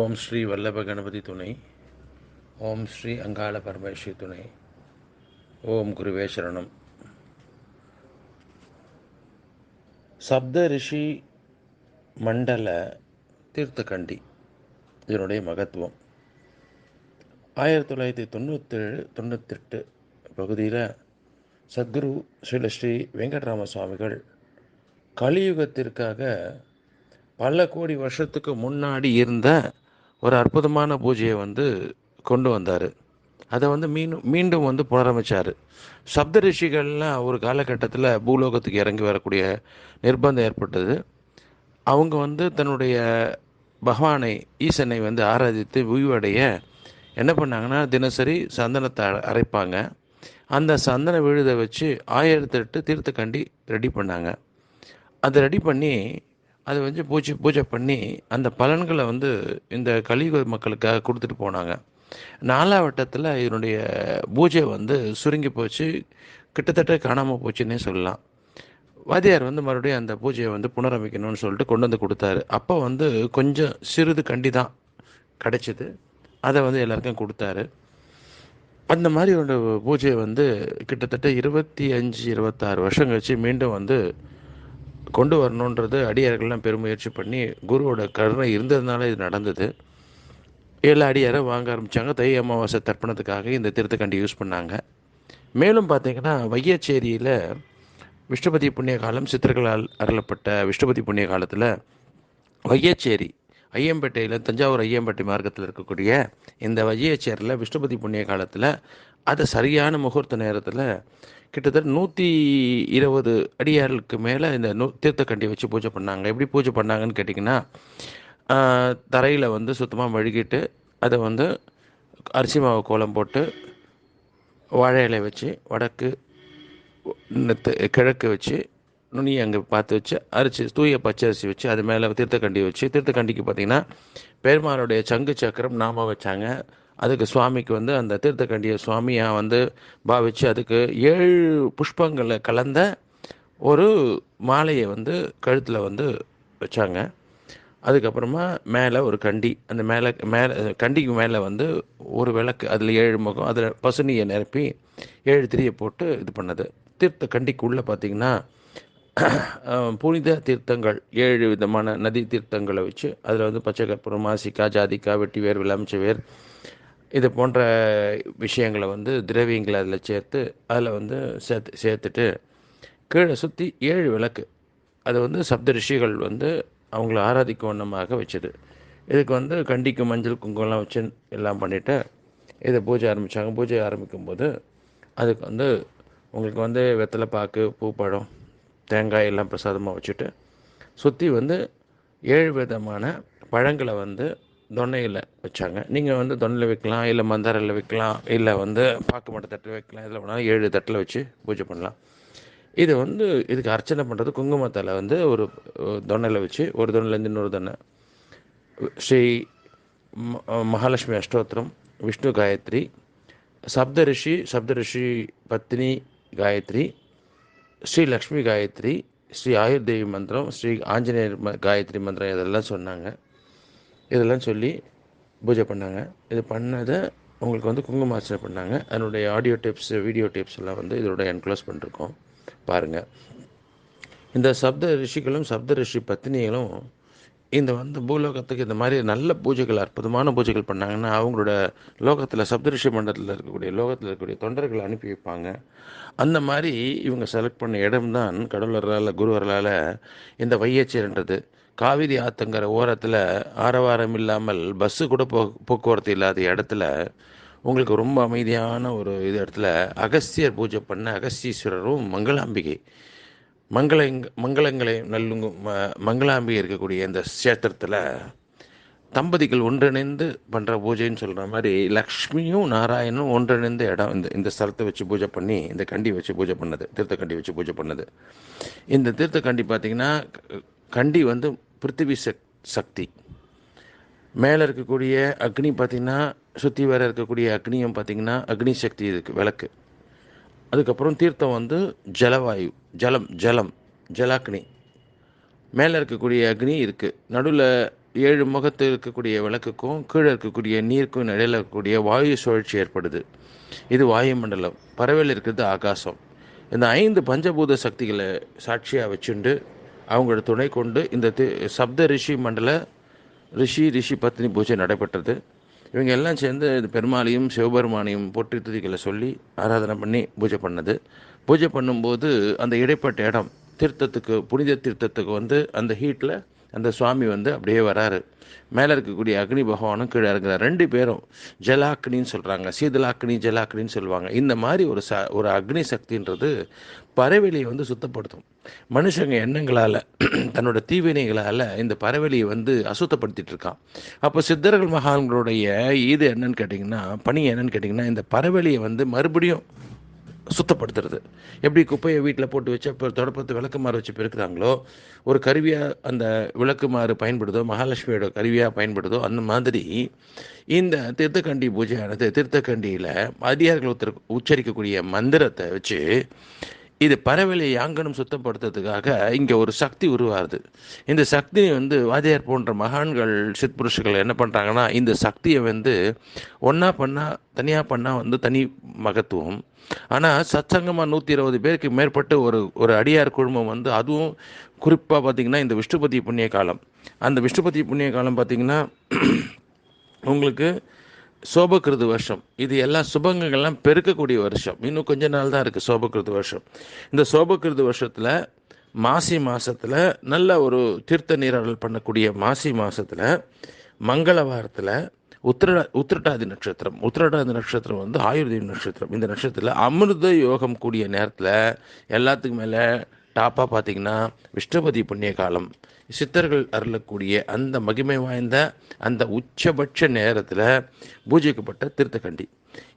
ஓம் ஸ்ரீ வல்லப கணபதி துணை. ஓம் ஸ்ரீ அங்காள பரமேஸ்வரி துணை. ஓம் குருவே சரணம். சப்த ரிஷி மண்டல தீர்த்தகண்டி. இதனுடைய மகத்துவம். ஆயிரத்தி தொள்ளாயிரத்தி தொண்ணூற்றேழு தொண்ணூத்தெட்டு பகுதியில் சத்குரு ஸ்ரீல ஸ்ரீ வெங்கட்ராம சுவாமிகள் கலியுகத்திற்காக பல கோடி வருஷத்துக்கு முன்னாடி இருந்த ஒரு அற்புதமான பூஜையை வந்து கொண்டு வந்தார். அதை வந்து மீண்டும் மீண்டும் வந்து புனரமைச்சார். சப்த ரிஷிகள்லாம் ஒரு காலகட்டத்தில் பூலோகத்துக்கு இறங்கி வரக்கூடிய நிர்பந்தம் ஏற்பட்டது. அவங்க வந்து தன்னுடைய பகவானை ஈசனை வந்து ஆராதித்து உய்வடைய என்ன பண்ணாங்கன்னா தினசரி சந்தனத்தை அ- அரைப்பாங்க. அந்த சந்தன விழுதை வச்சு ஆயிரத்தெட்டு தீர்த்தக்கண்டி ரெடி பண்ணாங்க. அதை ரெடி பண்ணி அது வந்து பூஜை பூஜை பண்ணி அந்த பலன்களை வந்து இந்த கலியுக மக்களுக்காக கொடுத்துட்டு போனாங்க. நாலாவட்டத்தில் இதனுடைய பூஜை வந்து சுருங்கி போச்சு. கிட்டத்தட்ட காணாமல் போச்சுன்னே சொல்லலாம். வாதியார் வந்து மறுபடியும் அந்த பூஜையை வந்து புனரமைக்கணும்னு சொல்லிட்டு கொண்டு வந்து கொடுத்தாரு. அப்போ வந்து கொஞ்சம் சிறிது கண்டி தான் கிடைச்சிது. அதை வந்து எல்லாருக்கும் கொடுத்தாரு. அந்த மாதிரி ஒரு பூஜையை வந்து கிட்டத்தட்ட இருபத்தி அஞ்சு இருபத்தாறு வருஷம் கழிச்சு மீண்டும் வந்து கொண்டு வரணுன்றது அடியார்கள்லாம் பெருமுயற்சி பண்ணி குருவோட கருணை இருந்ததுனால இது நடந்தது. ஏழு அடியாரை வாங்க ஆரம்பித்தாங்க தை அமாவாசை தர்ப்பணத்துக்காக இந்த திருத்தக்கண்டி யூஸ் பண்ணாங்க. மேலும் பார்த்திங்கன்னா வையச்சேரியில் விஷ்ணுபதி புண்ணிய காலம் சித்தர்களால் அருளப்பட்ட விஷ்ணுபதி புண்ணிய காலத்தில் வையச்சேரி ஐயம்பேட்டையில் தஞ்சாவூர் ஐயம்பேட்டை மார்க்கத்தில் இருக்கக்கூடிய இந்த வையச்சேரியில் விஷ்ணுபதி புண்ணிய காலத்தில் அது சரியான முகூர்த்த நேரத்தில் கிட்டத்தட்ட நூற்றி இருபது அடியார்களுக்கு மேலே இந்த நூ தீர்த்தக்கண்டி வச்சு பூஜை பண்ணாங்க. எப்படி பூஜை பண்ணாங்கன்னு கேட்டிங்கன்னா தரையில் வந்து சுத்தமாக மழுகிட்டு அதை வந்து அரிசி மாவு கோலம் போட்டு வாழை இலை வச்சு வடக்கு கிழக்கு வச்சு நுனியை அங்கே பார்த்து வச்சு அரிசி தூய பச்சை அரிசி வச்சு அது மேலே தீர்த்தக்கண்டி வச்சு தீர்த்தக்கண்டிக்கு பார்த்தீங்கன்னா பெருமாளுடைய சங்கு சக்கரம் நாம வச்சாங்க. அதுக்கு சுவாமிக்கு வந்து அந்த தீர்த்தக்கண்டியை சுவாமியாக வந்து பாவிச்சு அதுக்கு ஏழு புஷ்பங்களை கலந்த ஒரு மாலையை வந்து கழுத்தில் வந்து வச்சாங்க. அதுக்கப்புறமா மேலே ஒரு கண்டி அந்த மேலே மேலே கண்டிக்கு மேலே வந்து ஒரு விளக்கு அதில் ஏழு முகம் அதில் பசுனியை நிரப்பி ஏழு திரியை போட்டு இது பண்ணது. தீர்த்த கண்டிக்குள்ளே பார்த்தீங்கன்னா புனித தீர்த்தங்கள் ஏழு விதமான நதி தீர்த்தங்களை வச்சு அதில் வந்து பச்சை கற்பூரம் மாசிக்கா ஜாதிக்கா வெட்டிவேர் விளமிச்சவேர் இது போன்ற விஷயங்களை வந்து திரவியங்களை அதில் சேர்த்து அதில் வந்து சேர்த்து சேர்த்துட்டு கீழே சுற்றி ஏழு விளக்கு. அது வந்து சப்த ரிஷிகள் வந்து அவங்கள ஆராதிக்கும் வண்ணமாக வச்சது. இதுக்கு வந்து கண்டிக்கு மஞ்சள் குங்குமம்லாம் வச்சு எல்லாம் பண்ணிவிட்டு இதை பூஜை ஆரம்பித்தாங்க பூஜை ஆரம்பிக்கும்போது அதுக்கு வந்து உங்களுக்கு வந்து வெத்தலை பாக்கு பூப்பழம் தேங்காய் எல்லாம் பிரசாதமாக வச்சுட்டு சுற்றி வந்து ஏழு விதமான பழங்களை வந்து தொன்னையில் வச்சாங்க. நீங்கள் வந்து தொன்னையில் வைக்கலாம் இல்லை மந்தாரில் வைக்கலாம் இல்லை வந்து பாக்குமட்ட தட்டில் வைக்கலாம். இதில் வேணாலும் ஏழு தட்டில் வச்சு பூஜை பண்ணலாம். இது வந்து இதுக்கு அர்ச்சனை பண்ணுறது குங்குமத்தில் வந்து ஒரு தொன்னையில் வச்சு ஒரு தொன்னையிலேருந்து இன்னொரு தொன்னை ஸ்ரீ ம- மகாலட்சுமி அஷ்டோத்திரம் விஷ்ணு காயத்ரி சப்த ரிஷி சப்த ரிஷி பத்னி காயத்ரி ஸ்ரீ லக்ஷ்மி காயத்ரி ஸ்ரீ ஆயுர்தேவி மந்திரம் ஸ்ரீ ஆஞ்சநேயர் ம- காயத்ரி மந்திரம் இதெல்லாம் சொன்னாங்க. இதெல்லாம் சொல்லி பூஜை பண்ணாங்க. இது பண்ணதை உங்களுக்கு வந்து குங்குமார்ச்சனை பண்ணாங்க. அதனுடைய ஆடியோ டிப்ஸ் வீடியோ டிப்ஸ் எல்லாம் வந்து இதோட என்க்ளோஸ் பண்ணிருக்கோம். பாருங்கள் இந்த சப்த ரிஷிகளும் சப்த ரிஷி பத்தினிகளும் இந்த வந்து பூலோகத்துக்கு இந்த மாதிரி நல்ல பூஜைகள் அற்புதமான பூஜைகள் பண்ணாங்கன்னா அவங்களோட லோகத்தில் சப்தரிஷி மண்டலத்தில் இருக்கக்கூடிய லோகத்தில் இருக்கக்கூடிய தொண்டர்களை அனுப்பி வைப்பாங்க. அந்த மாதிரி இவங்க செலக்ட் பண்ண இடம்தான் கடவுளரால் குருவரால் இந்த வையச்சேர்ன்றது. காவிரி ஆத்தங்கிற ஓரத்தில் ஆரவாரம் இல்லாமல் பஸ்ஸு கூட போ போக்குவரத்து இல்லாத இடத்துல உங்களுக்கு ரொம்ப அமைதியான ஒரு இது இடத்துல அகஸ்தியர் பூஜை பண்ண அகஸ்தீஸ்வரரும் மங்களாம்பிகை. மங்களங் மங்களங்களை நல்லுங்கு ம- இருக்கக்கூடிய இந்த கஷேத்திரத்தில் தம்பதிகள் ஒன்றிணைந்து பண்ணுற பூஜைன்னு சொல்கிற மாதிரி லக்ஷ்மியும் நாராயணும் ஒன்றிணைந்த இடம் இந்த இந்த ஸ்தலத்தை வச்சு பூஜை பண்ணி இந்த கண்டி வச்சு பூஜை பண்ணது தீர்த்தக்கண்டி வச்சு பூஜை பண்ணது. இந்த தீர்த்தக்கண்டி பார்த்திங்கன்னா கண்டி வந்து பிருத்திவி சக் சக்தி. மேலே இருக்கக்கூடிய அக்னி பார்த்திங்கன்னா சுற்றி வேற இருக்கக்கூடிய அக்னியும் பார்த்திங்கன்னா அக்னி சக்தி இருக்குது விளக்கு. அதுக்கப்புறம் தீர்த்தம் வந்து ஜலவாயு. ஜலம் ஜலம் ஜலாக்னி. மேலே இருக்கக்கூடிய அக்னி இருக்குது நடுவில் ஏழு முகத்தில் இருக்கக்கூடிய விளக்குக்கும் கீழே இருக்கக்கூடிய நீருக்கும் இடையில் இருக்கக்கூடிய வாயு சுழற்சி ஏற்படுது. இது வாயுமண்டலம் பறவையில் இருக்கிறது ஆகாசம். இந்த ஐந்து பஞ்சபூத சக்திகளை சாட்சியாக வச்சுண்டு அவங்களோட துணை கொண்டு இந்த தி- சப்த ரிஷி மண்டல ரிஷி ரிஷி பத்னி பூஜை நடைபெற்றது. இவங்க எல்லாம் சேர்ந்து பெருமாளையும் சிவபெருமானையும் போற்றி துதிகளை சொல்லி ஆராதனை பண்ணி பூஜை பண்ணது. பூஜை பண்ணும்போது அந்த இடைப்பட்ட இடம் தீர்த்தத்துக்கு புனித தீர்த்தத்துக்கு வந்து அந்த ஹீட்டில் அந்த சுவாமி வந்து அப்படியே வராரு. மேலே இருக்கக்கூடிய அக்னி பகவானும் கீழே இறங்குறார். ரெண்டு பேரும் ஜலாக்னின்னு சொல்கிறாங்க சீதலாக்னி ஜலாக்னின்னு சொல்லுவாங்க. இந்த மாதிரி ஒரு ச ஒரு அக்னி சக்தின்றது பறவெளியை வந்து சுத்தப்படுத்தும். மனுஷங்க எண்ணங்களால் தன்னோட தீவினைகளால் இந்த பறவெளியை வந்து அசுத்தப்படுத்திட்டு இருக்கான். அப்போ சித்தர்கள் மகான்களுடைய இது என்னன்னு கேட்டிங்கன்னா பணி என்னன்னு கேட்டிங்கன்னா இந்த பறவெளியை வந்து மறுபடியும் சுத்தப்படுத்துறது. எப்படி குப்பையை வீட்டில் போட்டு வச்சு இப்போ தொடப்பத்து விளக்குமாறு வச்சு பெருக்குறாங்களோ ஒரு கருவியாக அந்த விளக்குமாறு பயன்படுதோ மகாலட்சுமியோட கருவியாக பயன்படுதோ அந்த மாதிரி இந்த திருத்தக்கண்டி பூஜையானது திருத்தக்கண்டியில் அதிகாரிகள் உத்தர உச்சரிக்கக்கூடிய மந்திரத்தை வச்சு இது பறவைகளை யாங்கனும் சுத்தப்படுத்துறதுக்காக இங்கே ஒரு சக்தி உருவாகுது. இந்த சக்தி வந்து வாதியார் போன்ற மகான்கள் சித்புருஷர்கள் என்ன பண்ணுறாங்கன்னா இந்த சக்தியை வந்து ஒன்றா பண்ணால் தனியாக பண்ணால் வந்து தனி மகத்துவம். ஆனால் சத்சங்கமாக நூற்றி இருபது பேருக்கு மேற்பட்டு ஒரு ஒரு அடியார் குழுமம் வந்து அதுவும் குறிப்பாக பார்த்திங்கன்னா இந்த விஷ்ணுபதி புண்ணிய காலம். அந்த விஷ்ணுபதி புண்ணிய காலம் பார்த்திங்கன்னா உங்களுக்கு சோபகிருது வருஷம். இது எல்லாம் சுபங்கங்கள்லாம் பெருக்கக்கூடிய வருஷம். இன்னும் கொஞ்ச நாள் தான் இருக்குது சோபகிருது வருஷம். இந்த சோபகிருது வருஷத்தில் மாசி மாதத்தில் நல்ல ஒரு தீர்த்த நீராடல் பண்ணக்கூடிய மாசி மாதத்தில் மங்கள வாரத்தில் உத்திர உத்திரட்டாதி நட்சத்திரம். உத்திரட்டாதி நட்சத்திரம் வந்து ஆயுர்தேவி நட்சத்திரம். இந்த நட்சத்திரத்தில் அமிர்த யோகம் கூடிய நேரத்தில் எல்லாத்துக்கும் மேலே டாப்பாக பார்த்தீங்கன்னா விஷ்ணுபதி புண்ணிய காலம் சித்தர்கள் அருளக்கூடிய அந்த மகிமை வாய்ந்த அந்த உச்சபட்ச நேரத்தில் பூஜிக்கப்பட்ட திருத்தக்கண்டி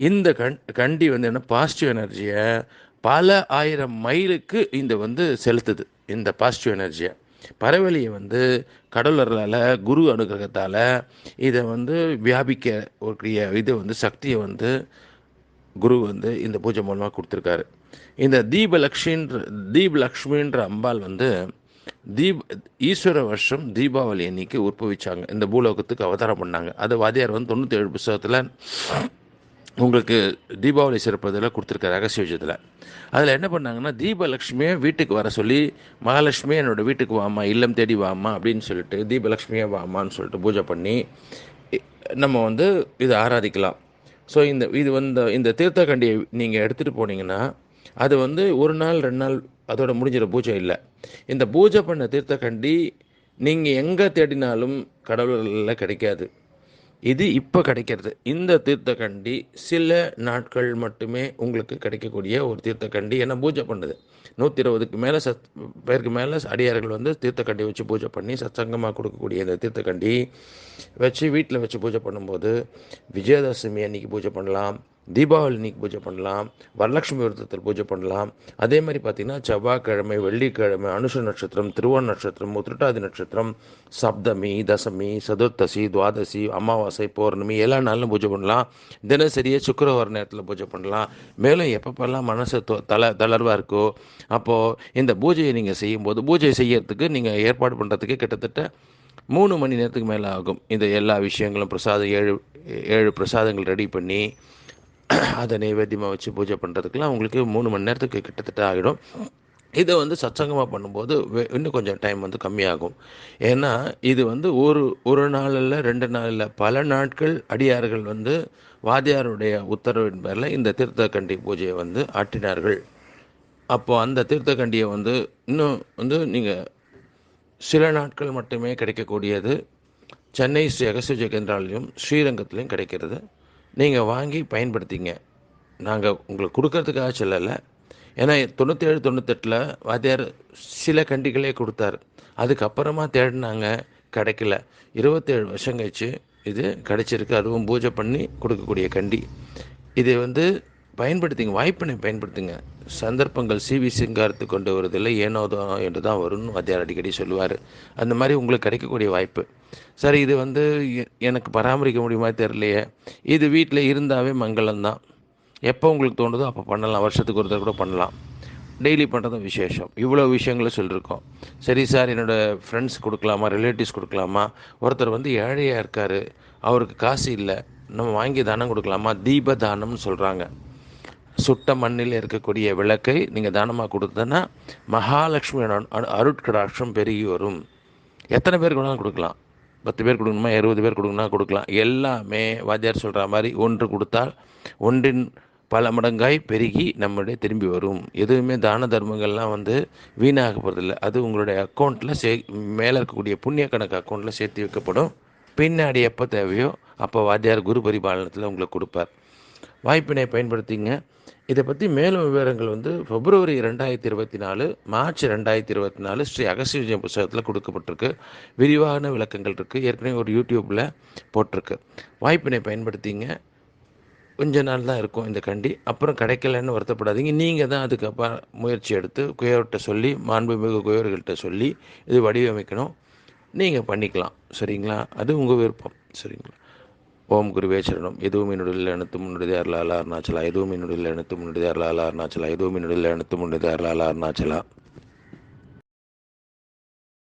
இந்த கண் கண்டி வந்து என்ன பாசிட்டிவ் எனர்ஜியை பல ஆயிரம் மைலுக்கு இந்த வந்து செலுத்துது இந்த பாசிட்டிவ் எனர்ஜியை பறவெளியை வந்து கடவுளர்களால் குரு அனுகிரகத்தால் இதை வந்து வியாபிக்க இதை இது வந்து சக்தியை வந்து குரு வந்து இந்த பூஜை மூலமாக கொடுத்துருக்காரு. இந்த தீபலக்ஷ்மின்ற தீபலக்ஷ்மின்ற அம்பாள் வந்து தீப் ஈஸ்வர வருஷம் தீபாவளி அன்னைக்கு உற்பவிச்சாங்க. இந்த பூலோகத்துக்கு அவதாரம் பண்ணாங்க. அது வாதியார் வந்து தொண்ணூற்றி ஏழு புஸ்தகத்தில் உங்களுக்கு தீபாவளி சிறப்பதில் கொடுத்துருக்க ரகசிய விஷயத்தில். அதில் என்ன பண்ணாங்கன்னா தீபலக்ஷ்மியை வீட்டுக்கு வர சொல்லி மகாலட்சுமி என்னோட வீட்டுக்கு வாமா இல்லம் தேடி வாமா அப்படின்னு சொல்லிட்டு தீபலக்ஷ்மியை வாமான்னு சொல்லிட்டு பூஜை பண்ணி நம்ம வந்து இதை ஆராதிக்கலாம். ஸோ இந்த இது வந்து இந்த தீர்த்தக்கண்டியை நீங்கள் எடுத்துகிட்டு போனீங்கன்னா அது வந்து ஒரு நாள் ரெண்டு நாள் அதோட முடிஞ்சிட பூஜை இல்லை. இந்த பூஜை பண்ண தீர்த்தக்கண்டி நீங்கள் எங்கே தேடினாலும் கடவுளில் கிடைக்காது. இது இப்போ கிடைக்கிறது. இந்த தீர்த்தக்கண்டி சில நாட்கள் மட்டுமே உங்களுக்கு கிடைக்கக்கூடிய ஒரு தீர்த்தக்கண்டி ஏன்னா பூஜை பண்ணுது. நூற்றி இருபதுக்கு மேலே சத் பேருக்கு மேலே அடியார்கள் வந்து தீர்த்தக்கண்டி வச்சு பூஜை பண்ணி சத்சங்கமாக கொடுக்கக்கூடிய இந்த தீர்த்தக்கண்டி வச்சு வீட்டில் வச்சு பூஜை பண்ணும்போது விஜயதசமி அன்னைக்கு பூஜை பண்ணலாம். தீபாவளி அன்னைக்கு பூஜை பண்ணலாம் வரலட்சுமி விரதத்தில் பூஜை பண்ணலாம். அதே மாதிரி பார்த்திங்கன்னா செவ்வாய்க்கிழமை வெள்ளிக்கிழமை அனுஷ நட்சத்திரம் திருவோண நட்சத்திரம் உத்திரட்டாதி நட்சத்திரம் சப்தமி தசமி சதுர்த்தசி துவாதசி அமாவாசை பௌர்ணமி எல்லா நாளிலும் பூஜை பண்ணலாம். தினசரியே சுக்கரவார நேரத்தில் பூஜை பண்ணலாம். மேலும் எப்பப்பெல்லாம் மனசு தொ- தள தளர்வாக இருக்கோ அப்போது இந்த பூஜையை நீங்கள் செய்யும்போது பூஜை செய்யறதுக்கு நீங்கள் ஏற்பாடு பண்ணுறதுக்கு கிட்டத்தட்ட மூணு மணி நேரத்துக்கு மேலே ஆகும். இந்த எல்லா விஷயங்களும் பிரசாதம் ஏழு ஏழு பிரசாதங்கள் ரெடி பண்ணி அதை நைவேத்தியமாக வச்சு பூஜை பண்ணுறதுக்குலாம் உங்களுக்கு மூணு மணி நேரத்துக்கு கிட்டத்தட்ட ஆகிடும் இதை வந்து சத்சங்கமாக பண்ணும்போது இன்னும் கொஞ்சம் டைம் வந்து கம்மியாகும். ஏன்னா இது வந்து ஒரு ஒரு நாளில் ரெண்டு நாளில் பல நாட்கள் அடியார்கள் வந்து வாதியாருடைய உத்தரவின் பேரில் இந்த தீர்த்தக்கண்டி பூஜையை வந்து ஆற்றினார்கள். அப்போது அந்த தீர்த்தக்கண்டியை வந்து இன்னும் வந்து நீங்கள் சில நாட்கள் மட்டுமே கிடைக்கக்கூடியது. சென்னை ஸ்ரீ அகஸ்திய கேந்திராலையும் ஸ்ரீரங்கத்திலையும் கிடைக்கிறது. நீங்கள் வாங்கி பயன்படுத்திங்க. நாங்கள் உங்களுக்கு கொடுக்கறதுக்காக சொல்லலை. ஏன்னா தொண்ணூற்றேழு தொண்ணூத்தெட்டில் வாத்தியார் சில கண்டிகளே கொடுத்தாரு. அதுக்கப்புறமா தேடினாங்க கிடைக்கல. இருபத்தேழு வருஷம் கழிச்சு இது கிடைச்சிருக்கு. அதுவும் பூஜை பண்ணி கொடுக்கக்கூடிய கண்டி. இது வந்து பயன்படுத்திங்க வாய்ப்பினை பயன்படுத்துங்க. சந்தர்ப்பங்கள் சிவி சிங்காரத்து கொண்டு வருதில்லை ஏனோதோ என்று தான் வரும்னு வாத்தியார் அடிக்கடி சொல்லுவார். அந்த மாதிரி உங்களுக்கு கிடைக்கக்கூடிய வாய்ப்பு. சரி இது வந்து எனக்கு பராமரிக்க முடியுமா தெரியலையே. இது வீட்டில் இருந்தாவே மங்களம்தான். எப்போ உங்களுக்கு தோணுதோ அப்போ பண்ணலாம். வருஷத்துக்கு ஒருத்தர் கூட பண்ணலாம். டெய்லி பண்ணுறதும் விசேஷம். இவ்வளோ விஷயங்களை சொல்லியிருக்கோம் சரி சார் என்னோடய ஃப்ரெண்ட்ஸ் கொடுக்கலாமா? ரிலேட்டிவ்ஸ் கொடுக்கலாமா? ஒருத்தர் வந்து ஏழையாக இருக்கார். அவருக்கு காசு இல்லை. நம்ம வாங்கி தானம் கொடுக்கலாமா? தீப தானம்னு சொல்கிறாங்க சுட்ட மண்ணில் இருக்கக்கூடிய விளக்கை நீங்கள் தானமாக கொடுத்தனா மகாலட்சுமி அருட்கடாட்சம் பெருகி வரும். எத்தனை பேர் வேணாலும் கொடுக்கலாம். பத்து பேர் கொடுக்கணுமா இருபது பேர் கொடுக்கணும்னா கொடுக்கலாம். எல்லாமே வாத்தியார் சொல்கிற மாதிரி ஒன்று கொடுத்தால் ஒன்றின் பல மடங்காய் பெருகி நம்மளுடைய திரும்பி வரும். எதுவுமே தான தர்மங்கள்லாம் வந்து வீணாக போகிறதில்ல அது உங்களுடைய அக்கௌண்ட்டில் சே மேலே இருக்கக்கூடிய புண்ணிய கணக்கு அக்கௌண்ட்டில் சேர்த்து வைக்கப்படும். பின்னாடி எப்போ தேவையோ அப்போ வாத்தியார் குரு பரிபாலனத்தில் உங்களுக்கு கொடுப்பார். வாய்ப்பினை பயன்படுத்திங்க. இதை பற்றி மேலும் விவரங்கள் வந்து பிப்ரவரி ரெண்டாயிரத்தி இருபத்தி நாலு மார்ச் ரெண்டாயிரத்தி இருபத்தி நாலு ஸ்ரீ அகசிவிஜயம் விஜயம் புஸ்தகத்தில் கொடுக்கப்பட்டிருக்கு. விரிவான விளக்கங்கள் இருக்குது ஏற்கனவே ஒரு யூடியூப்பில் போட்டிருக்கு. வாய்ப்பினை பயன்படுத்திங்க. கொஞ்ச நாள் தான் இருக்கும் இந்த கண்டி. அப்புறம் கிடைக்கலன்னு வருத்தப்படாதீங்க. நீங்கள் தான் அதுக்கப்புறம் முயற்சி எடுத்து குயவர்கிட்ட சொல்லி மாண்புமிகு குயவர்கள்ட்ட சொல்லி இது வடிவமைக்கணும். நீங்கள் பண்ணிக்கலாம். சரிங்களா? அது உங்கள் விருப்பம். சரிங்களா? ஓம் குருவேஸ்வரனும் எதுவும் என்னுடைய அனைத்து முன்னுடைய அருளாலா அருணாச்சலா. எதுவும் என்னுடைய அனைத்து முன்னுடைய அருளாலா அருணாச்சலா. எதுவும் என்னுடைய அனைத்து முன்னுடைய அருளாலா அருணாச்சலா.